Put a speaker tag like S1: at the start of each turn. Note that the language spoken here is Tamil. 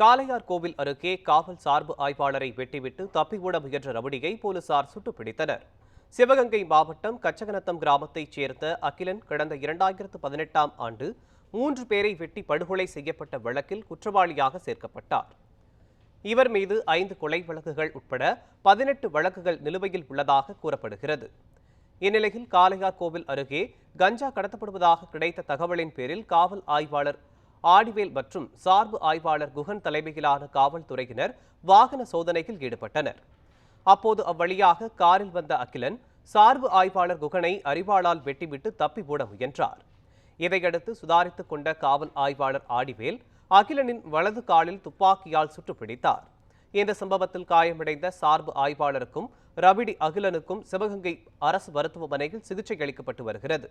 S1: காளையார் கோவில் அருகே காவல் சார்பு ஆய்வாளரை வெட்டிவிட்டு தப்பிவிட முயன்ற ரவுடியை போலீசார் சுட்டுப்பிடித்தனர். சிவகங்கை மாவட்டம் கச்சகநத்தம் கிராமத்தைச் சேர்ந்த அகிலன் கடந்த இரண்டாயிரத்து பதினெட்டாம் ஆண்டு மூன்று பேரை வெட்டி படுகொலை செய்யப்பட்ட வழக்கில் குற்றவாளியாக சேர்க்கப்பட்டார். இவர் மீது ஐந்து கொலை வழக்குகள் உட்பட பதினெட்டு வழக்குகள் நிலுவையில் உள்ளதாக கூறப்படுகிறது. இந்நிலையில் காளையார் கோவில் அருகே கஞ்சா கடத்தப்படுவதாக கிடைத்த தகவலின் பேரில் காவல் ஆய்வாளர் ஆடிவேல் மற்றும் சார்பு ஆய்வாளர் குகன் தலைமையிலான காவல்துறையினர் வாகன சோதனையில் ஈடுபட்டனர். அப்போது அவ்வழியாக காரில் வந்த அகிலன் சார்பு ஆய்வாளர் குகனை அறிவாளால் வெட்டிவிட்டு தப்பி ஓட முயன்றார். இதையடுத்து சுதாரித்துக் கொண்ட காவல் ஆய்வாளர் ஆடிவேல் அகிலனின் வலது காலில் துப்பாக்கியால் சுட்டுப்பிடித்தார். இந்த சம்பவத்தில் காயமடைந்த சார்பு ஆய்வாளருக்கும் ரவிடி அகிலனுக்கும் சிவகங்கை அரசு மருத்துவமனையில் சிகிச்சை அளிக்கப்பட்டு வருகிறது.